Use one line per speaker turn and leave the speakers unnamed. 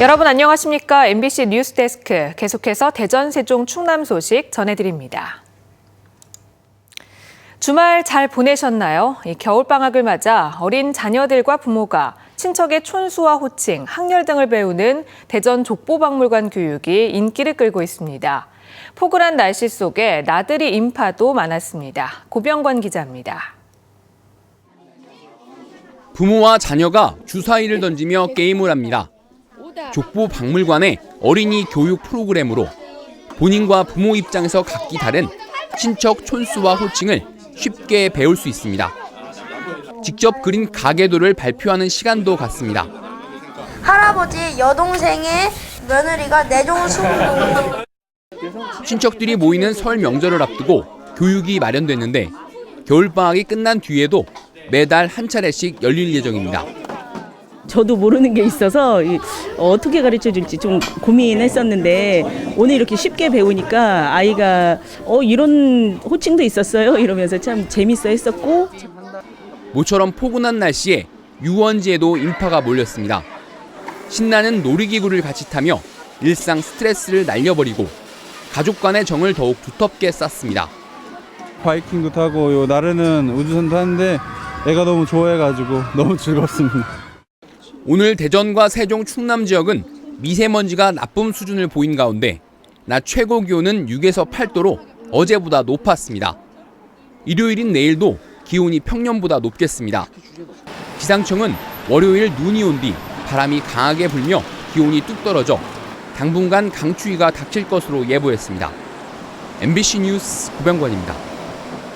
여러분 안녕하십니까? MBC 뉴스데스크 계속해서 대전, 세종, 충남 소식 전해드립니다. 주말 잘 보내셨나요? 이 겨울방학을 맞아 어린 자녀들과 부모가 친척의 촌수와 호칭, 학렬 등을 배우는 대전 족보박물관 교육이 인기를 끌고 있습니다. 포근한 날씨 속에 나들이 인파도 많았습니다. 고병관 기자입니다.
부모와 자녀가 주사위를 던지며 게임을 합니다. 족보 박물관의 어린이 교육 프로그램으로 본인과 부모 입장에서 각기 다른 친척 촌수와 호칭을 쉽게 배울 수 있습니다. 직접 그린 가계도를 발표하는 시간도 갖습니다.
할아버지 여동생의 며느리가 내종수
친척들이 모이는 설 명절을 앞두고 교육이 마련됐는데 겨울방학이 끝난 뒤에도 매달 한 차례씩 열릴 예정입니다.
저도 모르는 게 있어서 이, 어떻게 가르쳐 줄지 좀 고민했었는데 오늘 이렇게 쉽게 배우니까 아이가 어 이런 호칭도 있었어요 이러면서 참 재밌어 했었고
모처럼 포근한 날씨에 유원지에도 인파가 몰렸습니다. 신나는 놀이기구를 같이 타며 일상 스트레스를 날려버리고 가족 간의 정을 더욱 두텁게 쌓습니다.
바이킹도 타고 요 나르는 우주선도 하는데 애가 너무 좋아해가지고 너무 즐겁습니다.
오늘 대전과 세종 충남 지역은 미세먼지가 나쁨 수준을 보인 가운데 낮 최고 기온은 6에서 8도로 어제보다 높았습니다. 일요일인 내일도 기온이 평년보다 높겠습니다. 기상청은 월요일 눈이 온 뒤 바람이 강하게 불며 기온이 뚝 떨어져 당분간 강추위가 닥칠 것으로 예보했습니다. MBC 뉴스 고병관입니다.